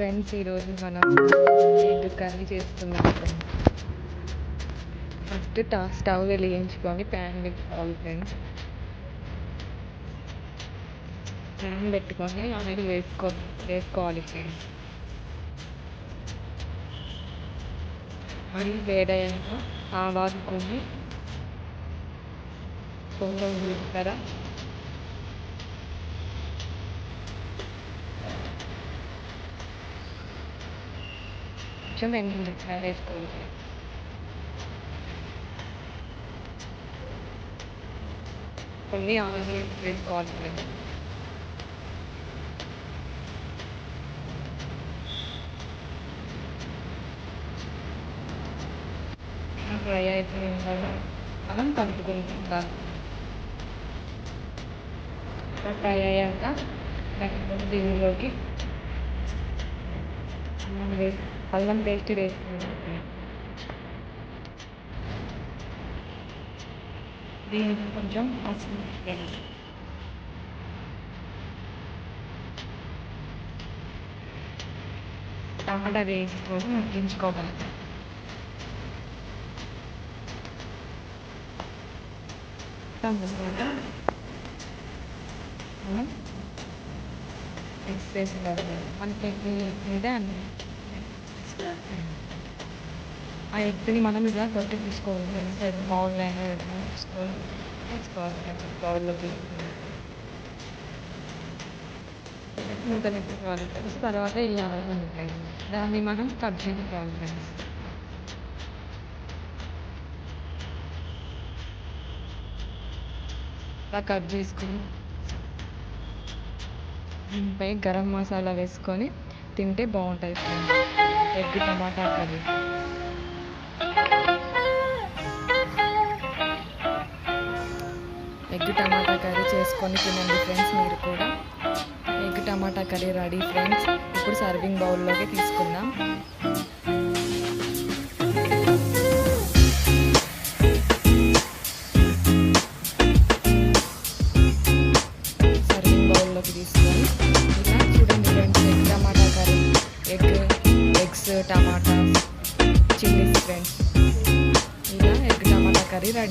Friends ఈరోజు మనం egg curry చేస్తున్నాం ఫ్రెండ్స్ ఫస్ట్ టా స్టవ్ వెలిగించుకొని ప్యాన్ పెట్టుకోవాలి ఫ్రెండ్స్. ప్యాన్ పెట్టుకొని ఆయిల్ వేసుకో వేసుకోవాలి ఫ్రెండ్స్. ఆయిల్ వేడయ్యాక ఆవాలు కొన్ని పొంగ జీలకర్ర options and the child is going here. For me, I was with God's will. Raya itu akan kampung kita. Raya yang tak, tak itu di lagi. Ambil. అల్లం paste వేసుకుంటాం దీనికి కొంచెం పసుపు వేయాలి. టమాటా వేసుకొని మగ్గించుకోవాలి తర్వాత మనం మనకి ఇదే అండి ఆ ఎగ్ని మనం ఇలా కొట్టి తీసుకోవాలి బౌల్ అయినా తీసుకొని తీసుకోవాలి బౌల్లోకి మూత పెట్టుకోవాలి తర్వాత వేయాలి దాన్ని మనం కట్ చేసుకోవాలి ఫ్రెండ్స్ అలా కట్ చేసుకుని పై గరం మసాలా వేసుకొని తింటే బాగుంటుంది friends egg tomato curry. Egg tomato curry చేసుకొని తినండి ఫ్రెండ్స్ మీరు కూడా. Egg tomato curry ready friends. ఇప్పుడు సర్వింగ్ బౌల్లోకి తీసుకుందాం. Tomato chillies friends. ఇలా ఎగ్ టమాటా కర్రీ రెడీ